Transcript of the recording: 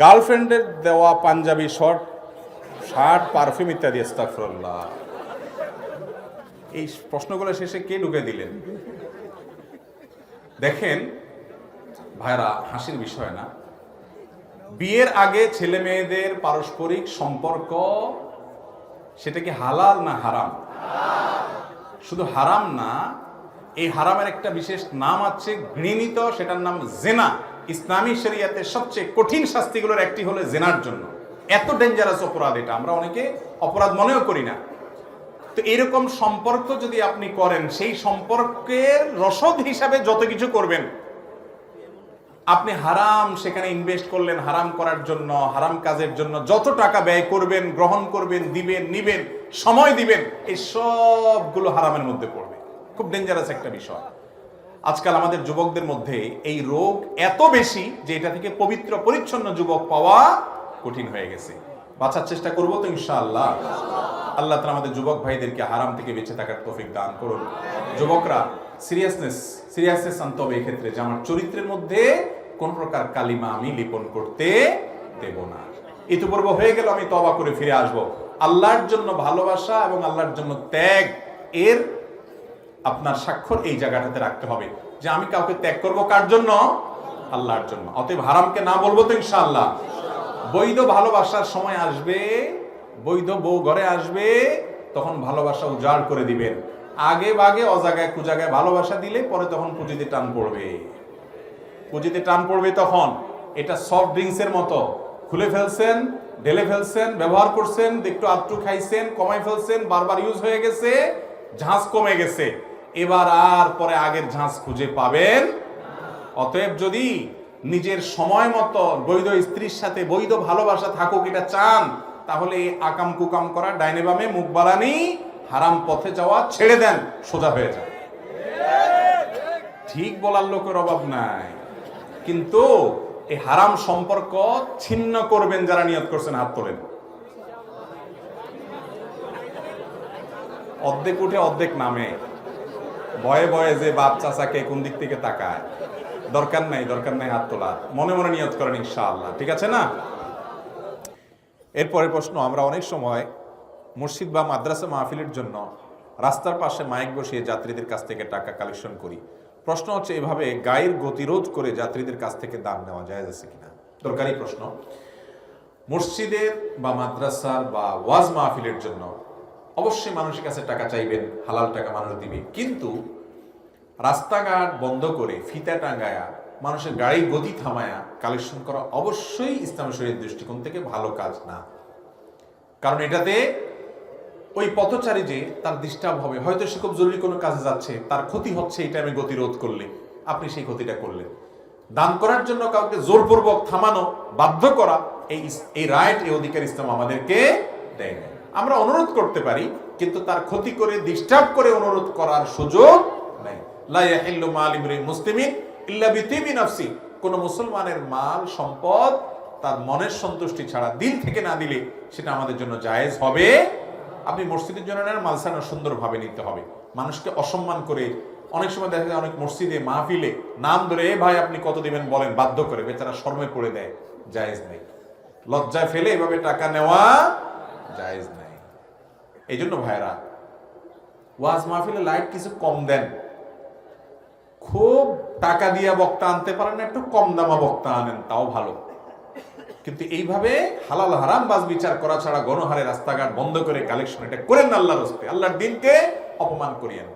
গার্লফ্রেন্ডের দেওয়া panjabi, short, shirt, perfume ইত্যাদি, আস্তাগফিরুল্লাহ। এই প্রশ্নগুলো শেষে কে ঢুকে দিলেন? দেখেন, ভাইরা, হাসির বিষয় না। বিয়ের আগে ছেলে মেয়েদের পারস্পরিক সম্পর্ক, সেটা কি হালাল না হারাম? শুধু হারাম না, এই হারামের একটা বিশেষ নাম আছে ঘৃণিত, সেটার নাম জেনা। ইসলামী শরিয়াতে সবচেয়ে কঠিন শাস্তিগুলোর একটি হলো জেনার জন্য। এত ডেঞ্জারাস অপরাধ এটা। আমরা অনেকে অপরাধ মনেও করি না। তো এরকম সম্পর্ক যদি আপনি করেন, সেই সম্পর্কের রসদ হিসাবে যত কিছু করবেন, আপনি হারাম সেখানে ইনভেস্ট করলেন, হারাম করার জন্য, হারাম কাজের জন্য যত টাকা ব্যয় করবেন, গ্রহণ করবেন, দিবেন, নিবেন, সময় দিবেন, এই সবগুলো হারামের মধ্যে পড়বে। খুব ডেঞ্জারাস একটা বিষয়। আজকাল আমাদের যুবকদের মধ্যে এই রোগ এত বেশি যে এটা থেকে পবিত্র, পরিচ্ছন্ন যুবক পাওয়া কঠিন হয়ে গেছে। বাঁচার চেষ্টা করব তো ইনশাআল্লাহ। আল্লাহ তালা আমাদের যুবক ভাইদেরকে হারাম থেকে বেঁচে থাকার তৌফিক দান করুন। যুবকরা সিরিয়াসনেস সিরিয়াসনেস আনতে হবে এক্ষেত্রে যে আমার চরিত্রের মধ্যে কোন প্রকার কালিমা আমি লিপন করতে দেব না। ইতিপূর্ব হয়ে গেল, আমি তবা করে ফিরে আসব। আল্লাহর জন্য ভালোবাসা এবং আল্লাহর জন্য ত্যাগ, এর আপনার স্বাক্ষর এই জায়গাটাতে রাখতে হবে যে আমি কাউকে ত্যাগ করব কার জন্য? আল্লাহর জন্য। অতএব হারামকে না বলব তো ইনশাআল্লাহ। বৈধ ভালোবাসার সময় আসবে, বৈধ বউ ঘরে আসবে, তখন ভালোবাসা উজাড় করে দিবেন। আগে বাগে, অজাগায়, কুজাগায় ভালোবাসা দিলে পরে তখন পুঁজিতে টান পড়বে। পুঁজিতে টান পড়বে তখন। এটা সফট ড্রিঙ্কস এর মতো। খুলে ফেলছেন, ঢেলে ফেলছেন, ব্যবহার করছেন, একটু আত্রু খাইছেন কমাই ফেলছেন, বারবার ইউজ হয়ে গেছে, ঝাঁজ কমে গেছে। এবার আর পরে আগের ঝাঁজ খুঁজে পাবেন। অতএব যদি নিজের সময় মতো বৈধ স্ত্রীর সাথে বৈধ ভালোবাসা থাকুক এটা চান, তাহলে এই আকাম কুকাম করা ডাইনে বামে মুখ বাড়ানি হারাম পথে যাওয়া ছেড়ে দেন, সোজা হয়ে যান। ঠিক বলার লোকের অভাব নাই। কিন্তু এই হারাম সম্পর্ক ছিন্ন করবেন যারা নিয়ত করছেন, হাত তোলেন। অর্ধেক উঠে অর্ধেক নামে। ভয়ে ভয়ে যে বাপ চাচাকে কোন দিক থেকে তাকায়, দরকার নাই দরকার নাই হাত তোলার মনে মনে নিয়ত করেন ইনশাআল্লাহ, ঠিক আছে না? এরপরে প্রশ্ন, আমরা অনেক সময় মসজিদ বা মাদ্রাসা মাহফিলের জন্য রাস্তার পাশে মাইক বসিয়ে যাত্রীদের কাছ থেকে টাকা কালেকশন করি। প্রশ্ন হচ্ছে, এভাবে গায়ের গতিরোধ করে যাত্রীদের কাছ থেকে দাম নেওয়া যায় আছে কিনা? দরকারি প্রশ্ন। মসজিদের বা মাদ্রাসার বা ওয়াজ মাহফিলের জন্য অবশ্যই মানুষের কাছে টাকা চাইবেন, হালাল টাকা মানুষ দিবে। কিন্তু রাস্তাঘাট বন্ধ করে ফিতা টাঙ্গায়া মানুষের গাড়ি গতি থামায়া কালেকশন করা অবশ্যই ইসলাম শরীর দৃষ্টিকোণ থেকে ভালো কাজ না। কারণ এটাতে ওই পথচারী যে তার ডিস্টার্ব হবে, হয়তো সে খুব জরুরি কোনো কাজে যাচ্ছে, তার ক্ষতি হচ্ছে এই টাইমে গতিরোধ করলে। আপনি সেই ক্ষতিটা করলেন। দান করার জন্য কাউকে জোরপূর্বক থামানো, বাধ্য করা, এই এই রাইট, এই অধিকার ইসলাম আমাদেরকে দেয় না আমরা অনুরোধ করতে পারি, কিন্তু তার ক্ষতি করে ডিস্টার্ব করে অনুরোধ করার সুযোগ নেই। মুসলমানের মাল, সম্পদ তার মনের সন্তুষ্টি ছাড়া থেকে না দিলে সেটা আমাদের জন্য জায়েজ হবে। আপনি মসজিদের জন্য নিতে হবে। মানুষকে অসম্মান করে অনেক সময় দেখা যায় অনেক মসজিদে মাহফিলে নাম ধরে, এ ভাই, আপনি কত দিবেন? বলেন, বাধ্য করে। বেচারা শর্মে পড়ে দেয়, জায়েজ নেই। লজ্জায় ফেলে এভাবে টাকা নেওয়া জায়েজ নেই। এই জন্য ভাইরা ওয়াজ মাহফিলে লাইট কিছু কম দেন। খুব টাকা দিয়া বক্তা আনতে পারেন না, একটু কম দামা বক্তা আনেন, তাও ভালো। কিন্তু এইভাবে হালাল হারাম বাস বিচার করা ছাড়া গণহারে রাস্তাঘাট বন্ধ করে কালেকশন এটা করেন আল্লাহর আল্লাহর দিনকে অপমান করিয়েন।